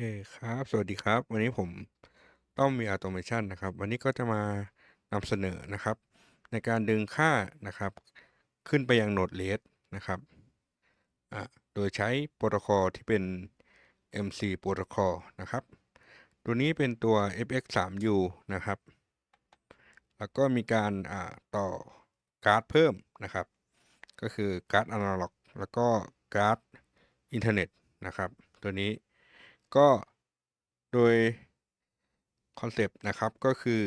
ครับ สวัสดีครับ วันนี้ผมต้องมี Automation นะครับ วันนี้ก็จะมานำเสนอนะครับ ในการดึงค่านะครับ ขึ้นไปยัง Node-RED นะครับโดยใช้โปรโตคอลที่เป็น MC โปรโตคอลนะครับ ตัวนี้เป็นตัว FX3U นะครับ แล้วก็มีการต่อการ์ดเพิ่มนะครับ ก็คือการ์ดอนาล็อกแล้วก็การ์ดอินเทอร์เน็ตนะครับ ตัวนี้ ก็โดยคอนเซปต์นะครับก็คือ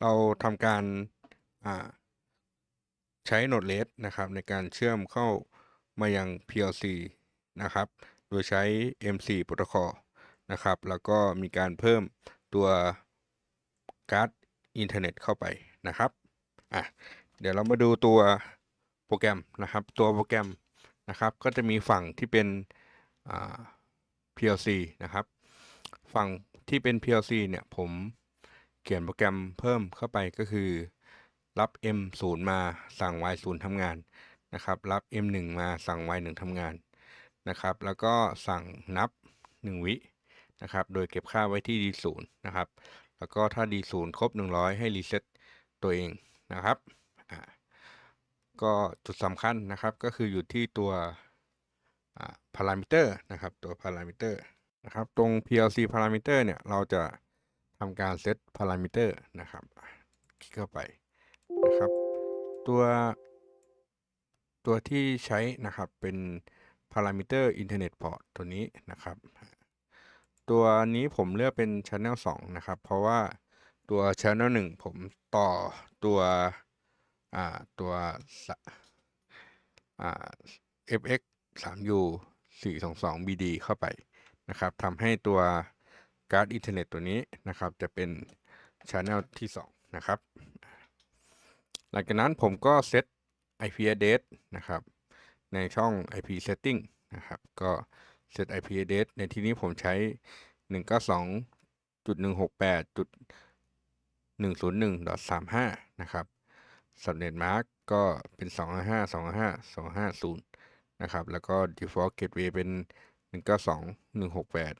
เราทำการใช้ Node-RED นะครับ ในการเชื่อมเข้ามายัง PLC นะครับ โดยใช้ MC โปรโตคอลนะครับ แล้วก็มีการเพิ่มตัวการ์ดอินเทอร์เน็ตเข้าไปนะครับอะเดี๋ยวเรามาดูตัวโปรแกรมนะครับ ตัวโปรแกรมนะครับ ก็จะมีฝั่งที่เป็นอ่า PLC นะครับฝั่งที่เป็น PLC เนี่ยผมเขียนโปรแกรมเพิ่มเข้าไปก็คือ รับ M0 มาสั่ง Y0 ทำงานนะครับ รับ M1 มาสั่ง Y1 ทำงานนะครับ แล้วก็สั่งนับ 1 วินะครับ โดยเก็บค่าไว้ที่ D0 นะครับ แล้วก็ถ้า D0 ครบ 100 ให้รีเซ็ตตัวเองนะครับอ่าก็จุดสำคัญนะครับก็คืออยู่ที่ตัว พารามิเตอร์นะครับ ตัวพารามิเตอร์นะครับ ตรง PLC พารามิเตอร์เนี่ย เราจะทำการเซตพารามิเตอร์นะครับ คลิกเข้าไปนะครับ ตัว ตัวที่ใช้นะครับเป็นพารามิเตอร์อินเทอร์เน็ตพอร์ตตัวนี้นะครับ ตัวนี้ผมเลือกเป็น Channel 2 นะครับ เพราะว่าตัว Channel 1 ผมต่อตัวอ่าตัว FX 3U 422 BD เข้าไปนะครับทำให้ตัวการ์ดอินเทอร์เน็ตตัวนี้นะครับ จะเป็น Channel ที่ 2 นะครับ หลังจากนั้นผมก็เซต IP address นะครับ ในช่อง IP setting นะครับ ก็เซต IP address ในที่นี้ผมใช้ 192.168.101.35 นะครับ subnet mask ก็เป็น 255 255 250 นะครับแล้วก็ default gateway เป็น 192 168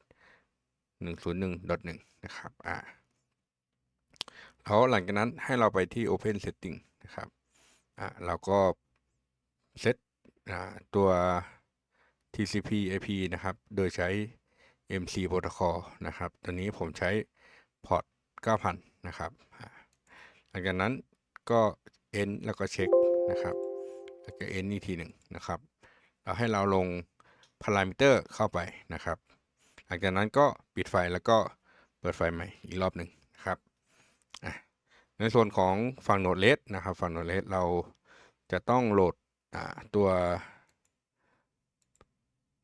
101.1 นะครับอ่าแล้วหลังจากนั้นให้เราไปที่ open setting นะครับอ่าเราก็เซตอ่าตัว TCP IP นะครับ โดยใช้ MC Protocol นะครับ ตัวนี้ผมใช้พอร์ต9,000 นะครับ หลังจากนั้นก็ end แล้วก็เช็คนะครับ แล้วก็ end อีกทีหนึ่งนะครับ แล้วให้เราลงพารามิเตอร์เข้าไปนะครับ หลังจากนั้นก็ปิดไฟแล้วก็เปิดไฟใหม่อีกรอบหนึ่งนะครับ ในส่วนของฝั่งโนดเลสนะครับฝั่งโนดเลสเราจะต้องโหลดตัว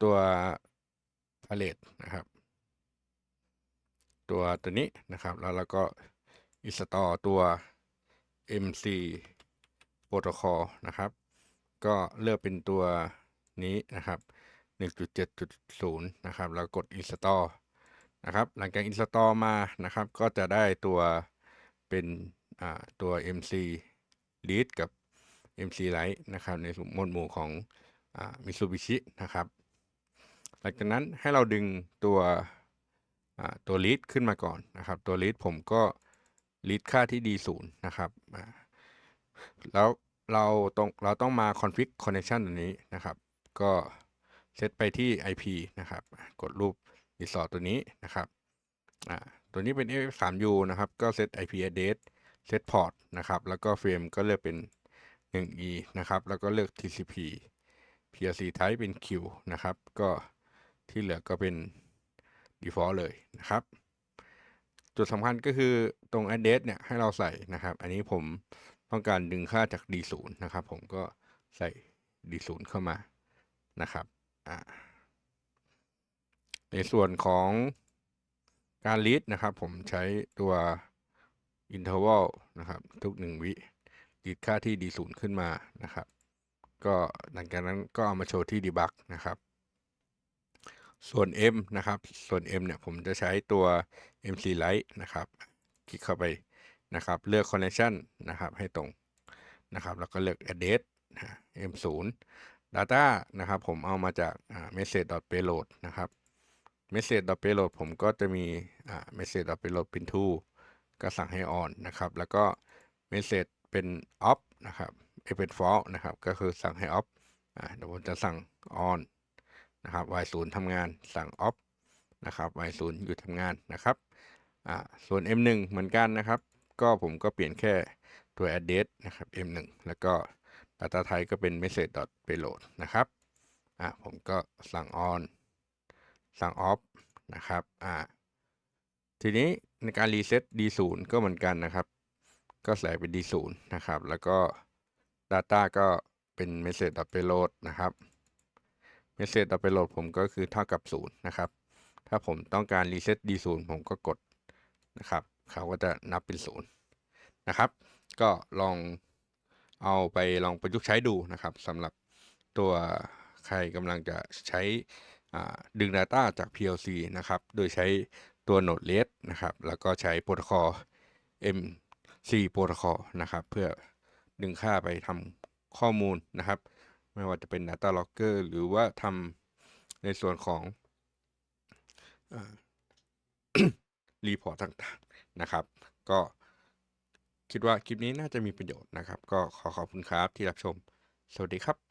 ตัวพาเลตนะครับ ตัวตัวนี้นะครับ แล้วเราก็อิสตอตัว MC Protocol นะครับ ก็เลือกเป็นตัว นี้นะครับ 1.7.0 นะครับ แล้วกด install นะครับ หลังจาก install มานะครับ ก็จะได้ตัวเป็นตัว MC Lead กับ MC light นะครับ ในหมวดหมู่ของ Mitsubishi นะครับ หลังจากนั้นให้เราดึงตัวตัว lead ขึ้นมาก่อนนะครับ ตัว lead ผมก็ lead ค่าที่ D0 นะครับ แล้วเราต้องเราต้องมา config connection ตัวนี้นะครับ ก็เซตไปที่ IP นะครับ กดรูป resort ตัวนี้นะครับอ่าตัวนี้เป็น f3u นะครับ ก็เซต IP address เซต port นะครับ แล้วก็เฟรมก็เลือกเป็น 1e นะครับ แล้วก็เลือก TCP PLC type เป็น Q นะครับ ก็ที่เหลือก็เป็น default เลยนะครับ จุดสำคัญก็คือตรง address เนี่ยให้เราใส่นะครับ อันนี้ผมต้องการดึงค่าจาก D0 นะครับ ผมก็ใส่ D0 เข้ามา นะครับในส่วนของการ read นะครับ ผมใช้ตัว interval นะครับ ทุก 1 วิ read ค่าที่ D0 ขึ้นมานะครับ ก็หลังจากนั้นก็เอามาโชว์ที่ debug นะครับ ส่วน M นะครับ ส่วน M เนี่ยผมจะใช้ตัว MC Lite นะครับ คลิกเข้าไปนะครับ เลือก connection นะครับ ให้ตรงนะครับ แล้วก็เลือก address M0 data นะครับผมเอามาจาก message payload นะครับ message payload ผมก็จะมี message payload pin to ก็สั่งให้ on นะครับ แล้วก็ message เป็น off นะครับเป็น false นะครับ ก็คือสั่งให้ off อ่าเดี๋ยวผมจะสั่ง on นะครับ y 0ทำงานสั่ง off นะครับ y 0หยุดทำงานนะครับอ่าส่วน m 1เหมือนกันนะครับ ก็ผมก็เปลี่ยนแค่ตัว address นะครับ m 1แล้วก็ data type ก็เป็น message payload นะครับอ่าผมก็สั่ง on สั่ง off นะครับอ่าทีนี้ในการรีเซ็ต D0 ก็เหมือนกันนะครับ ก็ใส่เป็น D0 นะครับ แล้วก็ Data ก็เป็น Message Payload นะครับ Message Payload ผมก็คือเท่ากับ 0 นะครับ ถ้าผมต้องการรีเซ็ต D0 ผมก็กดนะครับ เขาก็จะนับเป็น 0 นะครับ ก็ลอง เอาไปลองประยุกต์ใช้ดูนะครับสำหรับตัวใครกำลังจะใช้ดึง Data จาก PLC นะครับ โดยใช้ตัว Node-RED นะครับ แล้วก็ใช้โปรโตคอล MC โปรโตคอลนะครับ เพื่อดึงค่าไปทำข้อมูลนะครับ ไม่ว่าจะเป็น Data Logger หรือว่าทำในส่วนของอรีพอร์ตต่างๆนะครับ ก็ คิดว่าคลิปนี้น่าจะมีประโยชน์นะครับ ก็ขอขอบคุณครับที่รับชม สวัสดีครับ